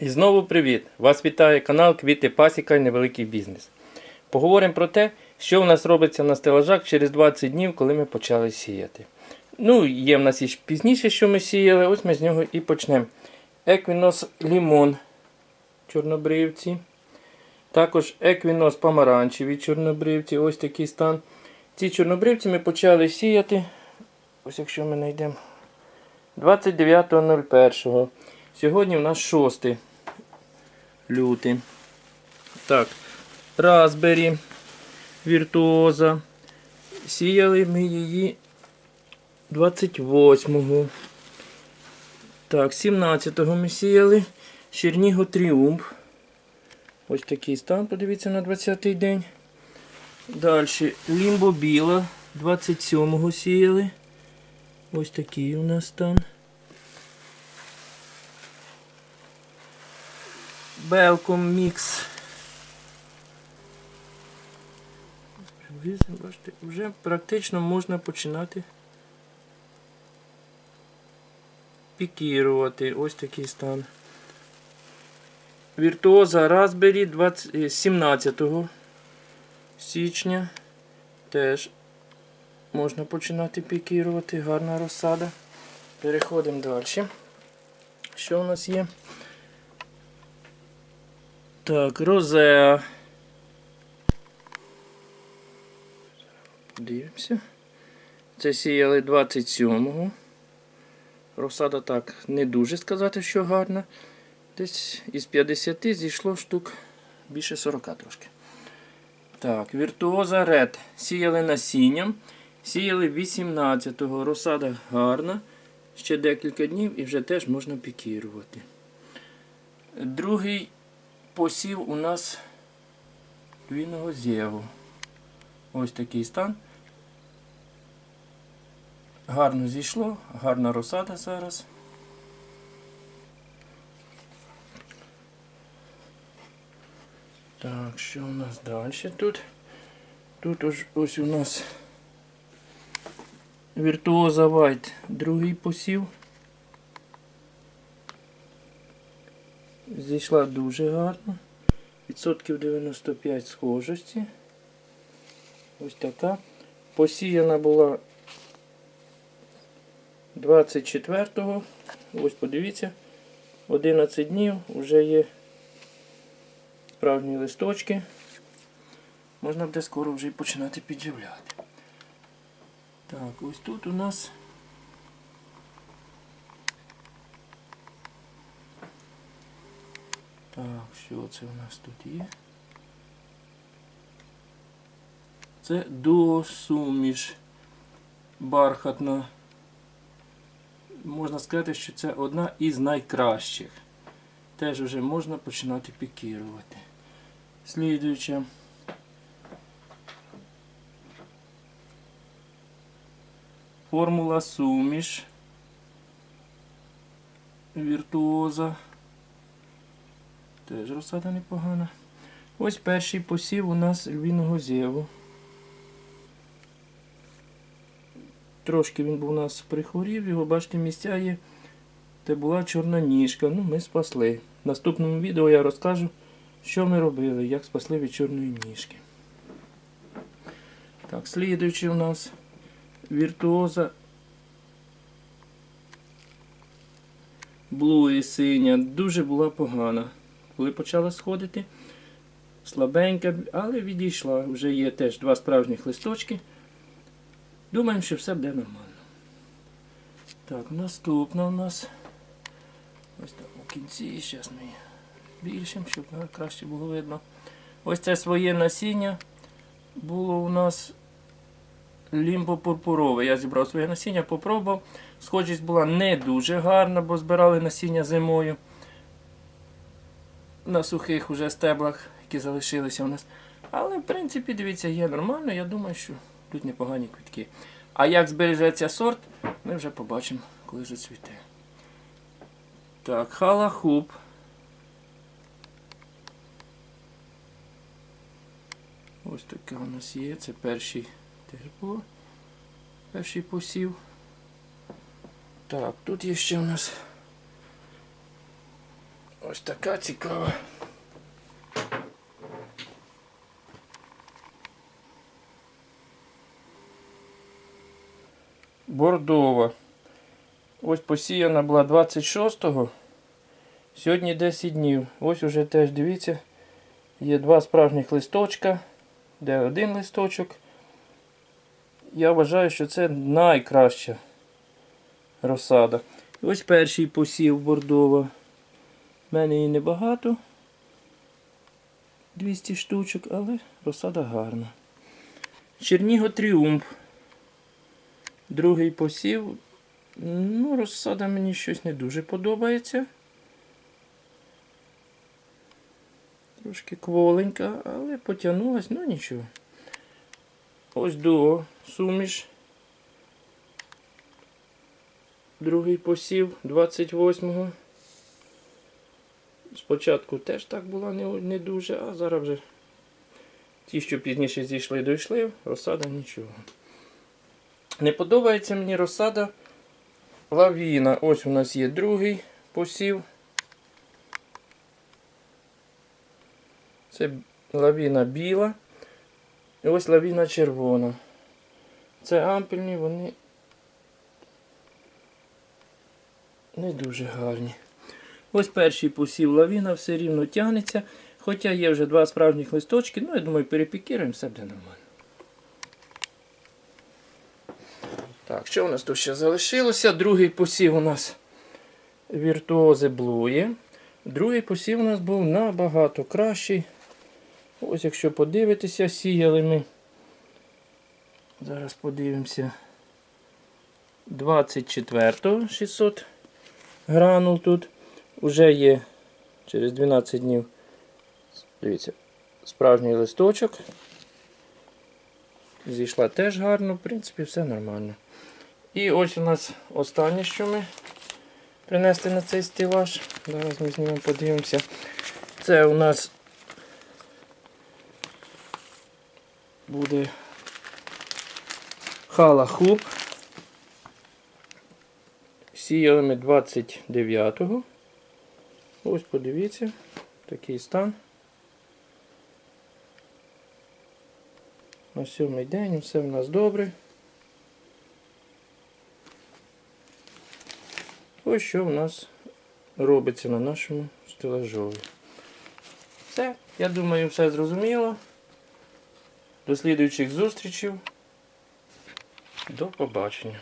І знову привіт! Вас вітає канал Квіти Пасіка і Невеликий Бізнес. Поговоримо про те, що у нас робиться на стелажах через 20 днів, коли ми почали сіяти. Ну, є в нас і пізніше, що ми сіяли, ось ми з нього і почнемо. Еквінос лімон чорнобривці. Також еквінос помаранчеві чорнобривці, ось такий стан. Ці чорнобривці ми почали сіяти. Ось якщо ми знайдемо 29.01. Сьогодні в нас 6 лютий. Так, Raspberry, віртуоза. Сіяли ми її 28-го. Так, 17-го ми сіяли. Черніго Тріумф. Ось такий стан, подивіться на 20-й день. Далі Лімбо Біла. 27-го сіяли. Ось такий у нас стан. Белком мікс. Бачите, вже практично можна починати пікірувати. Ось такий стан. Віртуоза Raspberry 20, е, 17 січня. Теж можна починати пікірувати. Гарна розсада. Переходимо далі. Що у нас є? Так, Розеа. Дивимося. Це сіяли 27-го. Розсада так не дуже сказати, що гарна. Десь із 50 зійшло штук більше 40 трошки. Так, віртуоза Ред. Сіяли насінням. Сіяли 18-го. Розсада гарна. Ще декілька днів і вже теж можна пікірувати. Другий посів у нас вінного зєву. Ось такий стан. Гарно зійшло, гарна розсада зараз. Так, що у нас далі тут? Тут ось, ось у нас віртуоза Вайт, другий посів. Зійшла дуже гарно. Відсотків 95 схожості. Ось така. Посіяна була 24-го. Ось подивіться. 11 днів вже є справжні листочки. Можна буде скоро вже і починати підживляти. Так, ось тут у нас Так, що це у нас тут є? Це дуосуміш бархатна. Можна сказати, що це одна із найкращих. Теж вже можна починати пікірувати. Слідуюча. Формула суміш. Віртуоза. Теж розсада непогана. Ось перший посів у нас львіного зєву. Трошки він був у нас прихворів, його, бачите, місця є. Це була чорна ніжка. Ну, ми спасли. В наступному відео я розкажу, що ми робили, як спасли від чорної ніжки. Так, слідуючий у нас віртуоза Блуї синя. Дуже була погана. Коли почала сходити, слабенька, але відійшла. Вже є теж два справжніх листочки. Думаємо, що все буде нормально. Так, наступна у нас. Ось так у кінці, зараз ми більшим, щоб краще було видно. Ось це своє насіння було у нас лімбо-пурпурове. Я зібрав своє насіння, попробував. Схожість була не дуже гарна, бо збирали насіння зимою. На сухих уже стеблах, які залишилися у нас. Але, в принципі, дивіться, є нормально. Я думаю, що тут непогані квітки. А як збережеться сорт, ми вже побачимо, коли зацвіте. Так, халахуп. Ось таке у нас є. Це перший теж. Перший посів. Так, тут є ще у нас Ось така цікава. Бордова. Ось посіяна була 26-го. Сьогодні 10 днів. Ось уже теж дивіться. Є два справжніх листочка. Де один листочок. Я вважаю, що це найкраща розсада. Ось перший посів бордова. У мене її небагато. 200 штучок, але розсада гарна. Черніго тріумф. Другий посів. Ну, розсада мені щось не дуже подобається. Трошки кволенька, але потягнулась, ну нічого. Ось дуо, суміш. Другий посів 28-го. Спочатку теж так була не, не дуже, а зараз вже ті, що пізніше зійшли, дійшли, розсада нічого. Не подобається мені розсада лавіна. Ось у нас є другий посів. Це лавіна біла. І ось лавіна червона. Це ампельні, вони не дуже гарні. Ось перший посів лавіна, все рівно тягнеться. Хоча є вже два справжніх листочки, ну я думаю, перепікіруємо, все буде нормально. Так, що у нас тут ще залишилося? Другий посів у нас віртуози блує. Другий посів у нас був набагато кращий. Ось якщо подивитися, сіяли ми. Зараз подивимося. 24 600 гранул тут. Уже є через 12 днів. Дивіться, справжній листочок. Зійшла теж гарно, в принципі, все нормально. І ось у нас останнє, що ми принесли на цей стелаж. Зараз ми знімемо, подивимося. Це у нас буде хала хуб. Сіяли ми 29-го. Ось подивіться, такий стан. На сьомий день все в нас добре. Ось що в нас робиться на нашому стелажові. Все, я думаю, все зрозуміло. До слідуючих зустрічей. До побачення.